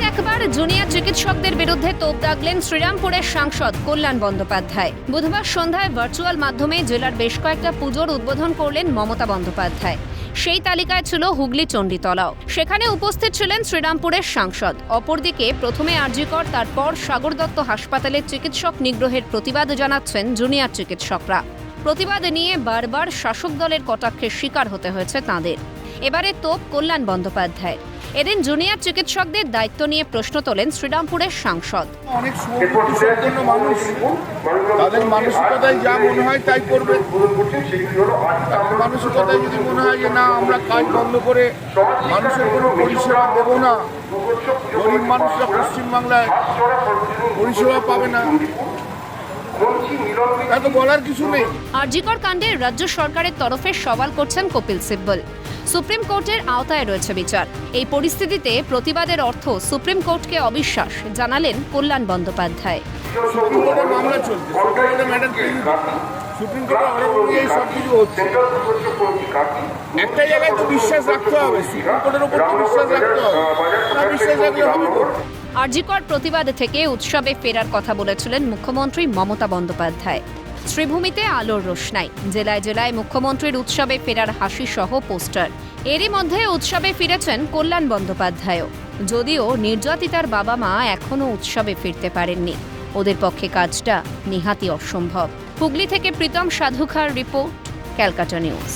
ফের একবার জুনিয়র চিকিৎসকদের বিরুদ্ধে তোপ দাগলেন শ্রীরামপুরের সাংসদ কল্যাণ বন্দ্যোপাধ্যায়। বুধবার সন্ধ্যায় ভার্চুয়াল মাধ্যমে জেলার বেশ কয়েকটা পুজোর উদ্বোধন করলেন মমতা বন্দ্যোপাধ্যায়। সেই তালিকায় ছিল হুগলি চণ্ডীতলাও। সেখানে উপস্থিত ছিলেন শ্রীরামপুরের সাংসদ। অপরদিকে প্রথমে আরজিকর, তারপর সাগর দত্ত হাসপাতালের চিকিৎসক নিগ্রহের প্রতিবাদ জানাচ্ছেন জুনিয়র চিকিৎসকরা। প্রতিবাদ নিয়ে বারবার শাসক দলের কটাক্ষের শিকার হতে হয়েছে তাঁদের। এবারে তোপ কল্যাণ বন্দ্যোপাধ্যায় এদিন জুনিয়র চিকিৎসকদের দায়িত্ব নিয়ে প্রশ্ন তোলেন শ্রীরামপুরের সাংসদ। অনেক মানুষ তাদের মানসিকতায় যা মনে হয় তাই করবে। মানসিকতায় যদি মনে হয় যে না, আমরা কাজ বন্ধ করে মানুষের কোনো পরিষেবা দেবো না, গরিব মানুষরা পশ্চিমবাংলায় পরিষেবা পাবে না তা তো বলার কিছু নেই। আরজিকর কাণ্ডে রাজ্য সরকারের তরফে সওয়াল করছেন কপিল সিব্বল। সুপ্রিম কোর্টের আওতায় রয়েছে বিচার। এই পরিস্থিতিতে প্রতিবাদের অর্থ সুপ্রিম কোর্টকে অবিশ্বাস জানালেন কল্যাণ বন্দ্যোপাধ্যায়। সুপ্রিম কোর্টের মামলা চলছে। সুপ্রিম কোর্টের অর্ডার অনুযায়ী সব কিছু হচ্ছে। একটা জায়গায় তো বিশ্বাস রাখতে হবে সুপ্রিম কোর্টের ওপর তো বিশ্বাস রাখতে হবে। বিশ্বাস রাখলে হবে আরজিকর প্রতিবাদ থেকে উৎসবে ফেরার কথা বলেছিলেন মুখ্যমন্ত্রী মমতা বন্দ্যোপাধ্যায়। শ্রীভূমিতে আলোর রোশনাই, জেলায় জেলায় মুখ্যমন্ত্রীর উৎসবে ফেরার হাসি সহ পোস্টার। এরই মধ্যে উৎসবে ফিরেছেন কল্যাণ বন্দ্যোপাধ্যায়ও। যদিও নির্যাতিতার বাবা মা এখনও উৎসবে ফিরতে পারেননি। ওদের পক্ষে কাজটা নিহাতি অসম্ভব। হুগলি থেকে প্রীতম সাধুখার রিপোর্ট ক্যালকাটা নিউজ।